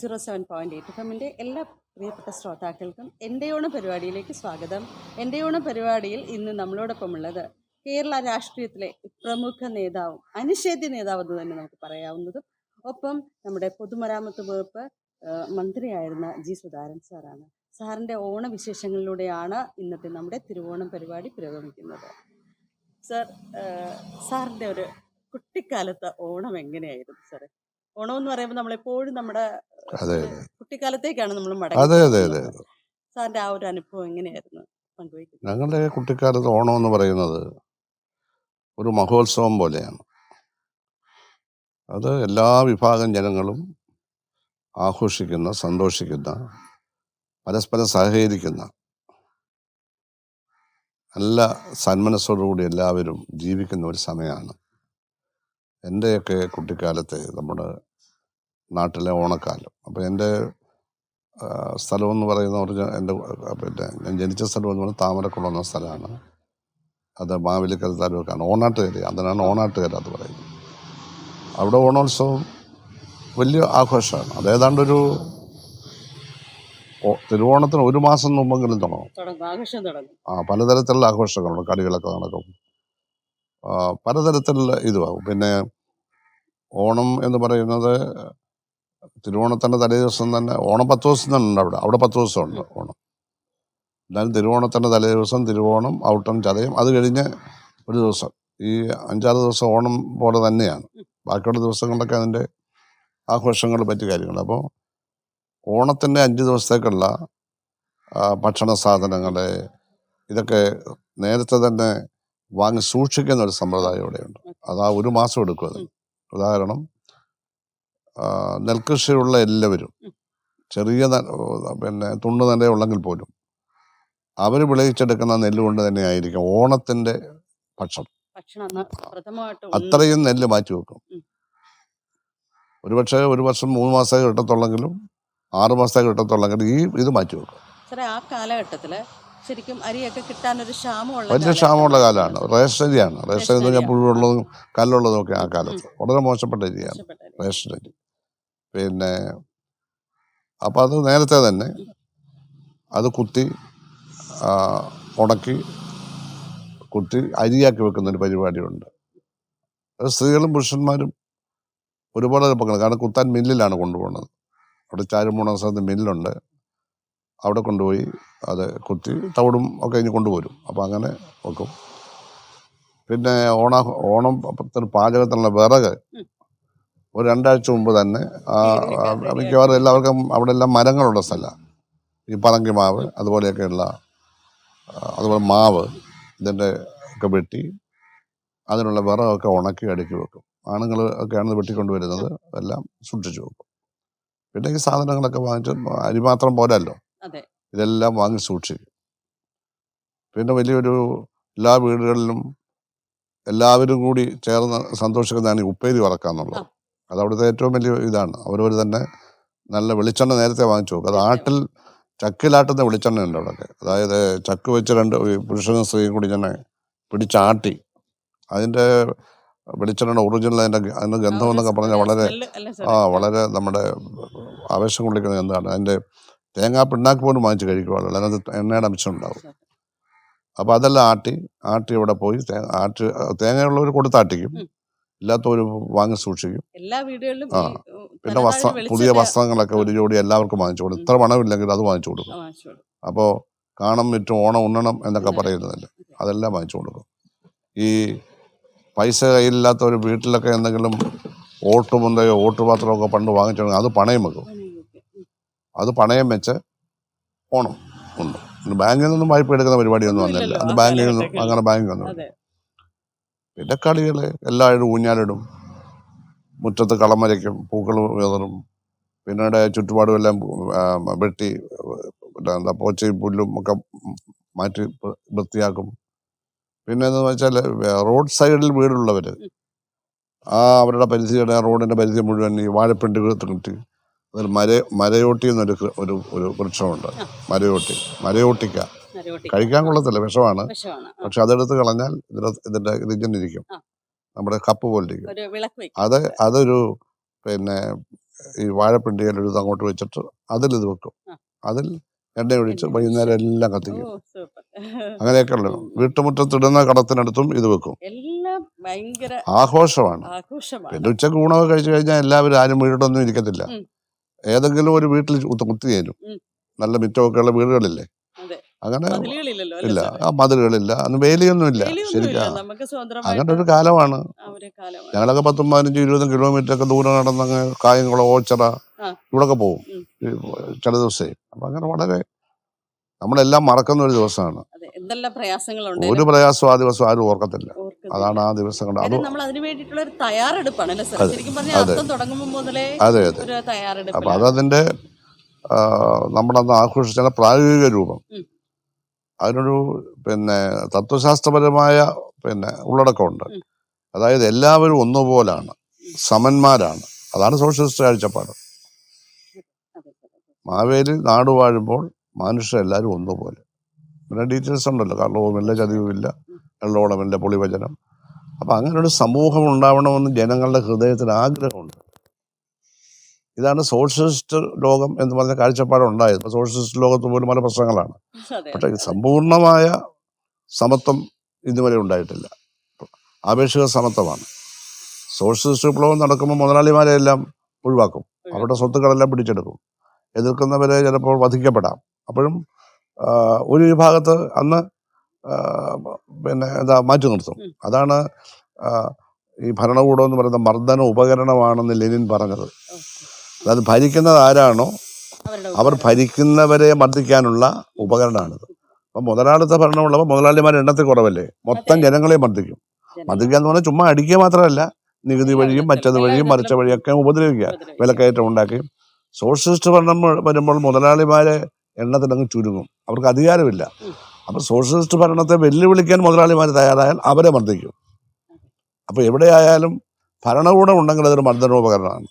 Zero seven point eight എഫിന്റെ എല്ലാ പ്രിയപ്പെട്ട ശ്രോതാക്കൾക്കും എന്റെ ഓണം പരിപാടിയിലേക്ക് സ്വാഗതം. എന്റെ ഓണം പരിപാടിയിൽ ഇന്ന് നമ്മളോടൊപ്പമുള്ളത് കേരള രാഷ്ട്രീയത്തിലെ പ്രമുഖ നേതാവും അനിഷേധ്യ നേതാവെന്ന് തന്നെ നമുക്ക് പറയാവുന്നതും ഒപ്പം നമ്മുടെ പൊതുമരാമത്ത് വകുപ്പ് മന്ത്രിയായിരുന്ന ജി സുധാരൻ സാറാണ്. സാറിന്റെ ഓണവിശേഷങ്ങളിലൂടെയാണ് ഇന്നത്തെ നമ്മുടെ തിരുവോണം പരിപാടി പുരോഗമിക്കുന്നത്. സാർ സാറിന്റെ ഒരു കുട്ടിക്കാലത്ത് ഓണം എങ്ങനെയായിരുന്നു സാർ ഓണം എന്ന് പറയുമ്പോൾ നമ്മളെപ്പോഴും നമ്മുടെ കുട്ടിക്കാലത്തേക്കാണ് നമ്മൾ സാറിന്റെ ആ ഒരു അനുഭവം എങ്ങനെയായിരുന്നു പങ്കുവയ്ക്കുന്നത്? ഞങ്ങളുടെ കുട്ടിക്കാലത്ത് ഓണം എന്ന് പറയുന്നത് ഒരു മഹോത്സവം പോലെയാണ്. അത് എല്ലാ വിഭാഗം ജനങ്ങളും ആഘോഷിക്കുന്ന സന്തോഷിക്കുന്ന പരസ്പരം സഹകരിക്കുന്ന നല്ല സന്മനസ്സോടുകൂടി എല്ലാവരും ജീവിക്കുന്ന ഒരു സമയമാണ്. എന്റെയൊക്കെ കുട്ടിക്കാലത്തെ നമ്മുടെ നാട്ടിലെ ഓണക്കാലം. അപ്പോൾ എന്റെ സ്ഥലമെന്ന് സ്ഥലം എന്ന് പറയുന്ന പറഞ്ഞാൽ എന്റെ പിന്നെ ഞാൻ ജനിച്ച സ്ഥലം എന്ന് പറഞ്ഞാൽ താമരക്കുളം എന്ന സ്ഥലമാണ്. അത് മാവേലിക്കര താലൂക്കാണ്. ഓണാട്ടുകര അതിനാണ് ഓണാട്ടുകര എന്ന് പറയുന്നത്. അവിടെ ഓണോത്സവം വലിയ ആഘോഷമാണ്. അത് ഒരു തിരുവോണത്തിന് ഒരു മാസം മുമ്പെങ്കിലും തുടങ്ങും. ആ പലതരത്തിലുള്ള ആഘോഷങ്ങളുണ്ട്. കളികളൊക്കെ നടക്കും. പലതരത്തിലുള്ള ഇതുമാകും പിന്നെ ഓണം എന്ന് പറയുന്നത് തിരുവോണത്തിന്റെ തലേ ദിവസം തന്നെ ഓണം പത്ത് ദിവസം തന്നെ ഉണ്ട് അവിടെ. അവിടെ പത്ത് ദിവസമുണ്ട് ഓണം. എന്നാലും തിരുവോണത്തിന്റെ തലേ ദിവസം തിരുവോണം ഔട്ടം ചതയം അത് കഴിഞ്ഞ് ഒരു ദിവസം. ഈ അഞ്ചാറ് ദിവസം ഓണം പോലെ തന്നെയാണ്. ബാക്കിയുള്ള ദിവസങ്ങളിലൊക്കെ അതിന്റെ ആഘോഷങ്ങൾ പറ്റിയ കാര്യങ്ങൾ. അപ്പോൾ ഓണത്തിന്റെ അഞ്ച് ദിവസത്തേക്കുള്ള ഭക്ഷണ സാധനങ്ങൾ ഇതൊക്കെ നേരത്തെ തന്നെ വാങ്ങി സൂക്ഷിക്കുന്ന ഒരു സമ്പ്രദായം ഇവിടെയുണ്ട്. അത് ആ ഒരു മാസം എടുക്കും അത്. ഉദാഹരണം നെൽകൃഷിയുള്ള എല്ലാവരും ചെറിയ പിന്നെ തുണ്ണു തന്നെ ഉള്ളെങ്കിൽ പോലും അവർ വിളയിച്ചെടുക്കുന്ന നെല്ല് കൊണ്ട് തന്നെ ആയിരിക്കും ഓണത്തിന്റെ ഭക്ഷണം. അത്രയും നെല്ല് മാറ്റി വെക്കും. ഒരുപക്ഷെ ഒരു വർഷം മൂന്ന് മാസമേ കിട്ടത്തുള്ളെങ്കിലും ആറ് മാസമേ കിട്ടത്തുള്ളെങ്കിലും ഈ ഇത് മാറ്റി വെക്കും. ആ കാലഘട്ടത്തിൽ ശരിക്കും അരിയൊക്കെ കിട്ടാനൊരു ക്ഷാമമുള്ള വലിയ ക്ഷാമമുള്ള കാലമാണ്. റേഷൻ അരിയാണ്. റേഷൻ എന്ന് പറഞ്ഞാൽ പുഴുവുള്ളതും കല്ലുള്ളതും ഒക്കെ ആ കാലത്ത്. വളരെ മോശപ്പെട്ട അരിയാണ് റേഷൻ അരി. പിന്നെ അപ്പം അത് നേരത്തെ തന്നെ അത് കുത്തി ഉണക്കി കുത്തി അരിയാക്കി വെക്കുന്ന ഒരു പരിപാടിയുണ്ട്. അത് സ്ത്രീകളും പുരുഷന്മാരും ഒരുപാട് എളുപ്പങ്ങൾ കാരണം കുത്താൻ മില്ലിലാണ് കൊണ്ടുപോകുന്നത്. അവിടെ ചാരുമൂണ സ്ഥലത്ത് മില്ലുണ്ട്. അവിടെ കൊണ്ടുപോയി അത് കുത്തി തവിടും ഒക്കെ കഴിഞ്ഞ് കൊണ്ടുപോരും അപ്പോൾ അങ്ങനെ വെക്കും. പിന്നെ ഓണ ഓണം പത്തിന് പാചകത്തിനുള്ള വിറക് ഒരു രണ്ടാഴ്ച മുമ്പ് തന്നെ മിക്കവാറും എല്ലാവർക്കും അവിടെ എല്ലാം മരങ്ങളുള്ള സ്ഥലമാണ് ഈ പറങ്കി മാവ് അതുപോലെയൊക്കെയുള്ള അതുപോലെ മാവ് ഇതിന്റെ ഒക്കെ വെട്ടി അതിനുള്ള വിറകൊക്കെ ഉണക്കി അടുക്കി വെക്കും. ആണുങ്ങൾ ഒക്കെയാണ് വെട്ടിക്കൊണ്ടുവരുന്നത്. എല്ലാം സൂക്ഷിച്ചു വെക്കും. പിന്നെ ഈ സാധനങ്ങളൊക്കെ വാങ്ങിച്ച് അരി മാത്രം പോരല്ലോ. ഇതെല്ലാം വാങ്ങി സൂക്ഷിക്കും. പിന്നെ വലിയൊരു എല്ലാ വീടുകളിലും എല്ലാവരും കൂടി ചേർന്ന് സന്തോഷിക്കുന്നതാണ് ഈ ഉപ്പേരി വറക്കാന്നുള്ളത്. അത് അവിടുത്തെ ഏറ്റവും വലിയ ഇതാണ്. അവരവർ തന്നെ നല്ല വെളിച്ചെണ്ണ നേരത്തെ വാങ്ങിച്ചു നോക്കും അത് ആട്ടിൽ ചക്കിലാട്ടുന്ന വെളിച്ചെണ്ണ ഉണ്ട് അവിടെയൊക്കെ അതായത് ചക്ക് വെച്ച് രണ്ട് പുരുഷനും സ്ത്രീയും കൂടി തന്നെ പിടിച്ചാട്ടി അതിന്റെ വെളിച്ചെണ്ണ ഒറിജിനൽ അതിന്റെ അതിന്റെ ഗന്ധം എന്നൊക്കെ പറഞ്ഞാൽ വളരെ ആ വളരെ നമ്മുടെ ആവേശം കൊള്ളിക്കുന്ന എന്താണ് അതിന്റെ തേങ്ങാ പിണ്ണാക്ക് പോലും വാങ്ങിച്ച് കഴിക്കുവാണല്ലോ. അതിനകത്ത് എണ്ണയുടെ അംശം ഉണ്ടാവും അപ്പോൾ അതെല്ലാം ആട്ടി ആട്ടി ഇവിടെ പോയി ആട്ടി തേങ്ങയുള്ളവർ കൊടുത്താട്ടിക്കും. ഇല്ലാത്തവർ വാങ്ങി സൂക്ഷിക്കും. എല്ലാ വീടുകളിലും ആ. പിന്നെ വസ്ത്രം പുതിയ വസ്ത്രങ്ങളൊക്കെ ഒരു ജോഡി എല്ലാവർക്കും വാങ്ങിച്ചു കൊടുക്കും. ഇത്ര പണമില്ലെങ്കിൽ അത് വാങ്ങിച്ചു കൊടുക്കും. അപ്പോൾ കാണം വിറ്റും ഓണം ഉണ്ണണം എന്നൊക്കെ. പറയുന്നതല്ലേ. അതെല്ലാം വാങ്ങിച്ചു കൊടുക്കും. ഈ പൈസ കയ്യിലില്ലാത്തവർ വീട്ടിലൊക്കെ എന്തെങ്കിലും ഓട്ടുമുന്തയോ ഓട്ടുപാത്രമൊക്കെ പണ്ട് വാങ്ങിച്ചു അത് പണയം വെക്കും. അത് പണയം വെച്ച് ഓണം ഉണ്ട്. ബാങ്കിൽ നിന്നും വായ്പ എടുക്കുന്ന പരിപാടിയൊന്നും വന്നില്ല. അത് അന്ന് ബാങ്കിൽ നിന്നും അങ്ങനെ ബാങ്കിൽ ഒന്നും പിന്നെ കളികൾ എല്ലാവരും ഊഞ്ഞാലിടും. മുറ്റത്ത് കളം വരയ്ക്കും പൂക്കൾ വിതറും. പിന്നീട് ചുറ്റുപാടും എല്ലാം വെട്ടി എന്താ പോച്ചയും പുല്ലും ഒക്കെ മാറ്റി വൃത്തിയാക്കും. പിന്നെ എന്ന് വെച്ചാൽ റോഡ് സൈഡിൽ വീടുള്ളവർ ആ അവരുടെ പരിധിയുടെ റോഡിന്റെ പരിധി മുഴുവൻ ഈ വാഴപ്പിണ്ടി കിട്ടി. അതിൽ മര മരയോട്ടി എന്നൊരു ഒരു ഒരു വൃക്ഷമുണ്ട്. മരയോട്ടി മരയോട്ടിക്ക. കഴിക്കാൻ കൊള്ളത്തില്ല വിഷമാണ്. പക്ഷെ അതെടുത്ത് കളഞ്ഞാൽ ഇതിന്റെ ഇതിങ്ങനെ ഇരിക്കും നമ്മുടെ കപ്പ് പോലെ ഇരിക്കും ഒരു വിളക്ക് വെക്കും. അത് അതൊരു പിന്നെ ഈ വാഴപ്പിണ്ടിയിൽ ഒരു അങ്ങോട്ട് വെച്ചിട്ട് അതിൽ ഇത് വെക്കും. അതിൽ എണ്ണ ഒഴിച്ച് വൈകുന്നേരം എല്ലാം കത്തിക്കും. അങ്ങനെയൊക്കെ ഉള്ളത്. വീട്ടുമുറ്റത്തിടുന്ന കടത്തിനടുത്തും ഇത് വെക്കും. ആഘോഷമാണ്. പിന്നെ ഉച്ചയ്ക്ക് ഊണൊക്കെ കഴിച്ചു കഴിഞ്ഞാൽ എല്ലാവരും ആരും വീടൊന്നും ഇരിക്കത്തില്ല. ഏതെങ്കിലും ഒരു വീട്ടിൽ കുത്തി കഴിഞ്ഞു. ചേരും നല്ല മിറ്റമൊക്കെ ഉള്ള വീടുകളില്ലേ അങ്ങനെ ഇല്ല. ആ മതിലുകളില്ല. അന്ന് വേലിയൊന്നും ഇല്ല വേലിയൊന്നുമില്ല. ശരിക്കും. അങ്ങനെ ഒരു കാലമാണ്. ഞങ്ങളൊക്കെ പത്തും പതിനഞ്ചും ഇരുപതും കിലോമീറ്റർ ഒക്കെ ദൂരം നടന്നങ്ങ് കായംകുളം ഓച്ചറ. ഇവിടൊക്കെ പോകും. ചില ദിവസേ. അപ്പൊ അങ്ങനെ വളരെ നമ്മളെല്ലാം മറക്കുന്ന ഒരു ദിവസമാണ്. ഒരു പ്രയാസവും ആ ദിവസം ആരും ഓർക്കത്തില്ല. അതാണ് ആ ദിവസം കൊണ്ട് അത് നമ്മൾ അതിന് വേണ്ടിയിട്ടുള്ള ഒരു തയ്യാറെടുപ്പാണ് അല്ലേ സാർ? അതെ, ശരിക്കും പറഞ്ഞാൽ അതെ. അർത്ഥം തുടങ്ങുമ്പോൾ മുതലേ അതെ അതെ. അപ്പൊ തയ്യാറെടുപ്പ് അതതിന്റെ ആ, നമ്മളന്ന് ആഘോഷിച്ച പ്രായോഗിക രൂപം. അതിനൊരു പിന്നെ തത്വശാസ്ത്രപരമായ പിന്നെ ഉള്ളടക്കമുണ്ട്. അതായത് എല്ലാവരും ഒന്നുപോലാണ്. സമന്മാരാണ്. അതാണ് സോഷ്യലിസ്റ്റ് കാഴ്ചപ്പാട്. മാവേലി നാട് വാഴുമ്പോൾ മനുഷ്യരെല്ലാവരും ഒന്നുപോലെ. പിന്നെ ഡീറ്റെയിൽസ് ഉണ്ടല്ലോ. കള്ളവുമില്ല ചതിവുമില്ല. എള്ളോളമില്ല പൊളിവചനം. അപ്പം അങ്ങനെ ഒരു സമൂഹം ഉണ്ടാവണമെന്ന് ജനങ്ങളുടെ ഹൃദയത്തിൽ ആഗ്രഹമുണ്ട്. ഇതാണ് സോഷ്യലിസ്റ്റ് ലോകം എന്ന് പറഞ്ഞ കാഴ്ചപ്പാടുണ്ടായത്. ഇപ്പം സോഷ്യലിസ്റ്റ് ലോകത്ത് പോലും പല പ്രശ്നങ്ങളാണ്. പക്ഷേ സമ്പൂർണമായ സമത്വം ഇതുവരെ ഉണ്ടായിട്ടില്ല. ആപേക്ഷിക സമത്വമാണ്. സോഷ്യലിസ്റ്റ് വിപ്ലവം നടക്കുമ്പോൾ മുതലാളിമാരെ എല്ലാം ഒഴിവാക്കും. അവരുടെ സ്വത്തുക്കളെല്ലാം പിടിച്ചെടുക്കും. എതിർക്കുന്നവരെ ചിലപ്പോൾ വധിക്കപ്പെടാം. അപ്പോഴും ഒരു വിഭാഗത്ത് അന്ന് പിന്നെ എന്താ മാറ്റി നിർത്തും. അതാണ് ഈ ഭരണകൂടം എന്ന് പറയുന്ന മർദ്ദന ഉപകരണമാണെന്ന് ലെനിൻ പറഞ്ഞത്. അതായത് ഭരിക്കുന്നത് ആരാണോ അവർ ഭരിക്കുന്നവരെ മർദ്ദിക്കാനുള്ള ഉപകരണമാണിത്. അപ്പം മുതലാളിത്ത ഭരണമുള്ളപ്പോൾ മുതലാളിമാരുടെ എണ്ണത്തിൽ കുറവല്ലേ? മൊത്തം ജനങ്ങളെ മർദ്ദിക്കും. മർദ്ദിക്കുക എന്ന് പറഞ്ഞാൽ ചുമ്മാ അടിക്കുക മാത്രമല്ല നികുതി വഴിയും മറ്റത് വഴിയും മറിച്ച വഴിയൊക്കെ ഉപദ്രവിക്കുക. വിലക്കയറ്റം ഉണ്ടാക്കി. സോഷ്യലിസ്റ്റ് ഭരണം വരുമ്പോൾ മുതലാളിമാരെ എണ്ണത്തിലങ്ങ് ചുരുങ്ങും. അവർക്ക് അധികാരമില്ല. ഉം. അപ്പൊ സോഷ്യലിസ്റ്റ് ഭരണത്തെ വെല്ലുവിളിക്കാൻ മുതലാളിമാർ തയ്യാറായാൽ അവരെ മർദ്ദിക്കും അപ്പൊ എവിടെയായാലും ഭരണകൂടം ഉണ്ടെങ്കിൽ അതൊരു മർദ്ദനോപകരണമാണ്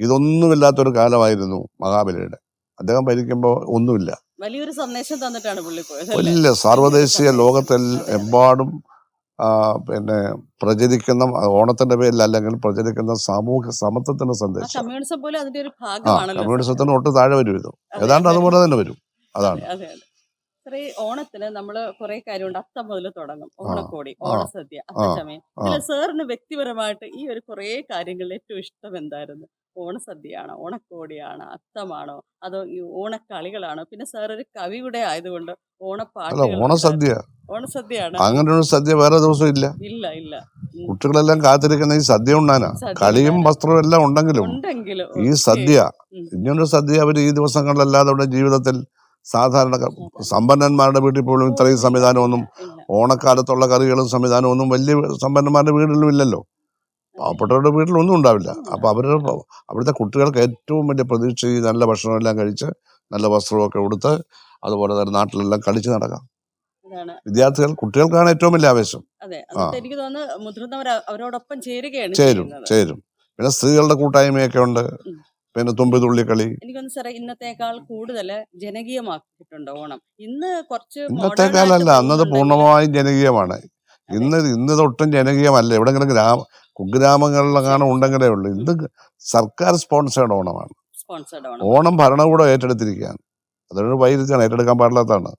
ഇതൊന്നുമില്ലാത്തൊരു കാലമായിരുന്നു മഹാബലിയുടെ അദ്ദേഹം ഭരിക്കുമ്പോൾ ഒന്നുമില്ല വലിയൊരു സന്ദേശം തന്നിട്ടാണ് പുള്ളി? വലിയ സാർവദേശീയ. ലോകത്തിൽ. എമ്പാടും പിന്നെ പ്രചരിക്കുന്ന ഓണത്തിന്റെ പേരിൽ അല്ലെങ്കിൽ പ്രചരിക്കുന്ന സാമൂഹ്യ സമത്വത്തിന്റെ സന്ദേശം കമ്മ്യൂണിസം പോലും അതിന്റെ ഒരു. കമ്മ്യൂണിസത്തിന് ഒട്ട് താഴെ വരും ഇത് ഏതാണ്ട് അതുപോലെ തന്നെ വരും അതാണ് ഈ ഓണത്തിന് നമ്മൾ കുറെ കാര്യമുണ്ട്. അത്തം മുതൽ തുടങ്ങും. ഓണക്കോടി ഓണസദ്യ അത്തച്ചമയം. പിന്നെ ഇതിൽ സാറിന് വ്യക്തിപരമായിട്ട് ഈ ഒരു കുറെ കാര്യങ്ങളിൽ ഏറ്റവും ഇഷ്ടം എന്തായിരുന്നു? ഓണസദ്യയാണോ ഓണക്കോടിയാണോ അത്തമാണോ അതോ ഈ ഓണക്കളികളാണോ? പിന്നെ സാർ ഒരു കവി കൂടെ ആയതുകൊണ്ട് ഓണപ്പാട്ട് ഓണസദ്യ. ഓണസദ്യയാണ്. അങ്ങനെ ഒരു സദ്യ വേറെ ദിവസം ഇല്ല. ഇല്ല ഇല്ല. കുട്ടികളെല്ലാം കാത്തിരിക്കുന്ന ഈ സദ്യ ഉണ്ടാനാ കളിയും. വസ്ത്രവും എല്ലാം ഉണ്ടെങ്കിലും ഉണ്ടെങ്കിലും ഈ സദ്യ. ഇങ്ങനൊരു സദ്യ അവർ ഈ ദിവസങ്ങളിലല്ലാതെ ജീവിതത്തിൽ സാധാരണ സമ്പന്നന്മാരുടെ വീട്ടിൽ പോലും ഇത്രയും സംവിധാനമൊന്നും ഓണക്കാലത്തുള്ള കറികളും സംവിധാനമൊന്നും വലിയ സമ്പന്നന്മാരുടെ വീടുകളിലും ഇല്ലല്ലോ. പാവപ്പെട്ടവരുടെ വീട്ടിലൊന്നും ഉണ്ടാവില്ല. അപ്പോൾ അവരുടെ അവിടുത്തെ കുട്ടികൾക്ക് ഏറ്റവും വലിയ പ്രതീക്ഷ ഈ നല്ല ഭക്ഷണമെല്ലാം കഴിച്ച് നല്ല വസ്ത്രമൊക്കെ ഉടുത്ത് അതുപോലെ തന്നെ നാട്ടിലെല്ലാം കളിച്ച് നടക്കാം. വിദ്യാർത്ഥികൾ കുട്ടികൾക്കാണ് ഏറ്റവും വലിയ ആവേശം. അതെ. എന്നിട്ട് എനിക്ക് തോന്നുന്നു മുതിർന്നവർ അവരോടൊപ്പം ചേരുകയാണ് ചേരും ചേരും. പിന്നെ സ്ത്രീകളുടെ കൂട്ടായ്മയൊക്കെ ഉണ്ട്. പിന്നെ തുമ്പി തുള്ളിക്കളി എനിക്കൊന്ന് സാറേ ഇന്നത്തേക്കാൾ കൂടുതൽ ജനകീയമാക്കിയിട്ടുണ്ട് ഓണം? ഇന്ന് കുറച്ച് ഇന്നത്തെ അന്നത് പൂർണമായും ജനകീയമാണ്. ഇന്ന് ഇന്ന് തൊട്ടും ജനകീയമല്ല. എവിടെങ്കിലും ഗ്രാമ കുഗ്രാമങ്ങളിലെങ്ങാനും ഉണ്ടെങ്കിലേ ഉള്ളൂ. ഇന്ന് സർക്കാർ സ്പോൺസേഡ് ഓണമാണ്. ഓണം. ഭരണകൂടം ഏറ്റെടുത്തിരിക്കുകയാണ്. അതൊരു വൈരുദ്ധ്യമാണ് ഏറ്റെടുക്കാൻ പാടില്ലാത്തതാണ്.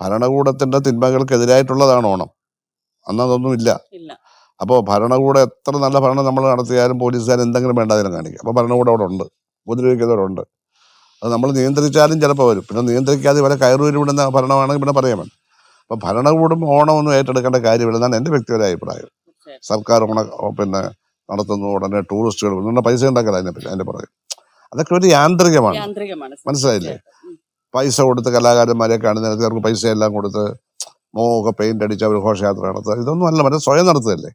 ഭരണകൂടത്തിന്റെ തിന്മകൾക്കെതിരായിട്ടുള്ളതാണ് ഓണം. അന്നതൊന്നും ഇല്ല. അപ്പോൾ ഭരണകൂടം എത്ര നല്ല ഭരണം നമ്മൾ നടത്തിയാലും പോലീസുകാർ എന്തെങ്കിലും വേണ്ട അതിനെ കാണിക്കും. അപ്പോൾ ഭരണകൂടം അവിടെ ഉണ്ട്. ഉപദ്രവിക്കുന്നവരുണ്ട് അത് നമ്മൾ നിയന്ത്രിച്ചാലും ചിലപ്പോൾ വരും. പിന്നെ നിയന്ത്രിക്കാതെ ഇവരെ കയറൂരി വിടുന്ന ഭരണമാണെങ്കിൽ പിന്നെ പറയാൻ വേണം അപ്പോൾ ഭരണകൂടം ഓണമൊന്നും ഏറ്റെടുക്കേണ്ട കാര്യമില്ലെന്നാണ് എന്റെ വ്യക്തിപര അഭിപ്രായം. സർക്കാർ ഓണ പിന്നെ നടത്തുന്ന ഉടനെ ടൂറിസ്റ്റുകൾ ഉടനെ പൈസ ഉണ്ടാക്കല അതിനെ പറ്റി അതിന്റെ പുറകെ. അതൊക്കെ ഒരു യാന്ത്രികമാണ്. മനസ്സിലായില്ലേ? പൈസ കൊടുത്ത് കലാകാരന്മാരെ കാണുന്നതിനകത്ത് അവർക്ക് പൈസ എല്ലാം കൊടുത്ത് മോഹൊക്കെ പെയിന്റ് അടിച്ച് അവർ ഘോഷയാത്ര നടത്തുക. ഇതൊന്നും അല്ല മറ്റേ സ്വയം നടത്തുകയല്ലേ?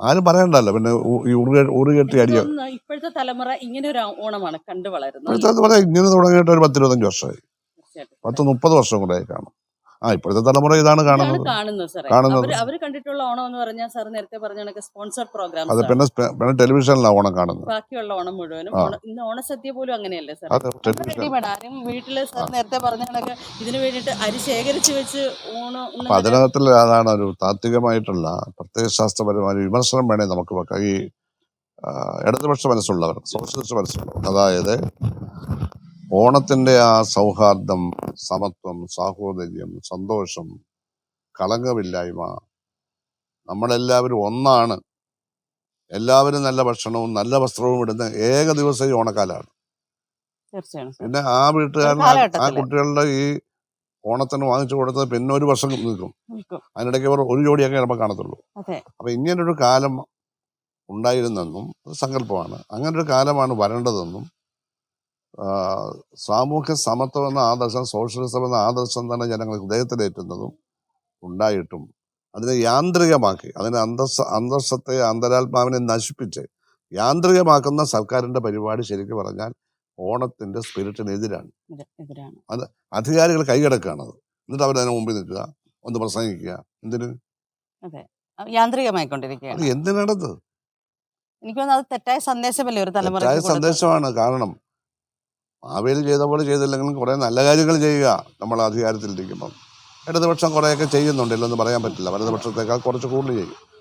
ആരും പറയണ്ടല്ലോ. പിന്നെ ഈ ഉറുക ഉറുകെട്ടി അടിയോ ഇപ്പോഴത്തെ തലമുറ ഇങ്ങനെ ഒരു ഓണമാണ് കണ്ടു വളരുന്നത്. ഇപ്പോഴത്തെ ഇങ്ങനെ തുടങ്ങിയിട്ട് ഒരു പത്തിരുപത്തഞ്ച് വർഷമായി. പത്ത് മുപ്പത് വർഷം കൂടെ ആയി കാണും. ആ ഇപ്പോഴത്തെ തലമുറ ഇതാണ് കാണുന്നത്. കാണുന്നത് അവർ കണ്ടിട്ടുള്ള ഓണം എന്ന് പറഞ്ഞാൽ സാർ നേരത്തെ പറഞ്ഞ സ്പോൺസർഡ് പ്രോഗ്രാം അത് പിന്നെ പിന്നെ ടെലിവിഷനിലാണ് ഓണം കാണുന്നത്. ബാക്കിയുള്ള ഓണം മുഴുവനും ഇന്ന് ഓണസദ്യ പോലും അങ്ങനെയല്ലേ സാർ ആരും വീട്ടിൽ സാർ നേരത്തെ പറഞ്ഞ കണക്ക് ഇതിനു വേണ്ടിയിട്ട് അരി ശേഖരിച്ചു വെച്ച് ഓണം അതിനകത്തിൽ അതാണ് ഒരു താത്വികമായിട്ടുള്ള പ്രത്യയശാസ്ത്രപരമായ ശാസ്ത്രപരമായ വിമർശനം വേണേ നമുക്ക് വെക്കാം ഈ ഇടതുപക്ഷ മനസ്സുള്ളവർ സോഷ്യലിസ്റ്റ് മനസ്സുള്ളവർ. അതായത് ഓണത്തിന്റെ ആ സൗഹാർദ്ദം സമത്വം സാഹോദര്യം സന്തോഷം കളങ്കമില്ലായ്മ നമ്മളെല്ലാവരും ഒന്നാണ്. എല്ലാവരും നല്ല ഭക്ഷണവും നല്ല വസ്ത്രവും ഇടുന്ന ഏക ദിവസം ഈ ഓണക്കാലമാണ് തീർച്ചയായും പിന്നെ ആ വീട്ടുകാരൻ ആ- കുട്ടികളുടെ ഈ ഓണത്തിന് വാങ്ങിച്ചു കൊടുത്തത് പിന്നെ ഒരു വർഷം നിൽക്കും. അതിനിടയ്ക്ക് അവർ ഒരു ജോഡിയൊക്കെ ചിലപ്പോൾ കാണത്തുള്ളൂ. അപ്പൊ ഇങ്ങനൊരു കാലം ഉണ്ടായിരുന്നെന്നും സങ്കല്പമാണ്. അങ്ങനൊരു കാലമാണ് വരേണ്ടതെന്നും സാമൂഹ്യ സമത്വം എന്ന ആദർശം സോഷ്യലിസം എന്ന ആദർശം തന്നെ ജനങ്ങൾ ഹൃദയത്തിലേറ്റുന്നതും ഉണ്ടായിട്ടും അതിനെ യാന്ത്രികമാക്കി അതിനെ അന്തസ് അന്തസ്സത്തെ അന്തരാത്മാവിനെ നശിപ്പിച്ച് യാന്ത്രികമാക്കുന്ന സർക്കാരിന്റെ പരിപാടി ശരിക്കും പറഞ്ഞാൽ ഓണത്തിന്റെ സ്പിരിറ്റിനെതിരാണ് അത് അധികാരികൾ കൈയടക്കുകയാണത് എന്നിട്ട് അവരതിന് മുമ്പിൽ നിൽക്കുക ഒന്ന് പ്രസംഗിക്കുക എന്തിന്? എന്തിനാണത് യാന്ത്രികമായിക്കൊണ്ടിരിക്കുകയാണ്. എനിക്ക് തോന്നുന്നു അത് തെറ്റായ സന്ദേശമല്ലേ ഒരു തെറ്റായ സന്ദേശമാണ്. കാരണം മാവേലി ചെയ്ത പോലെ ചെയ്തില്ലെങ്കിലും കുറേ നല്ല കാര്യങ്ങൾ ചെയ്യുക നമ്മൾ അധികാരത്തിലിരിക്കുമ്പം. ഇടതുപക്ഷം കുറേയൊക്കെ ചെയ്യുന്നുണ്ട് ഇല്ലെന്ന് പറയാൻ പറ്റില്ല. വലതുപക്ഷത്തേക്കാൾ കുറച്ച് കൂടുതൽ ചെയ്യും.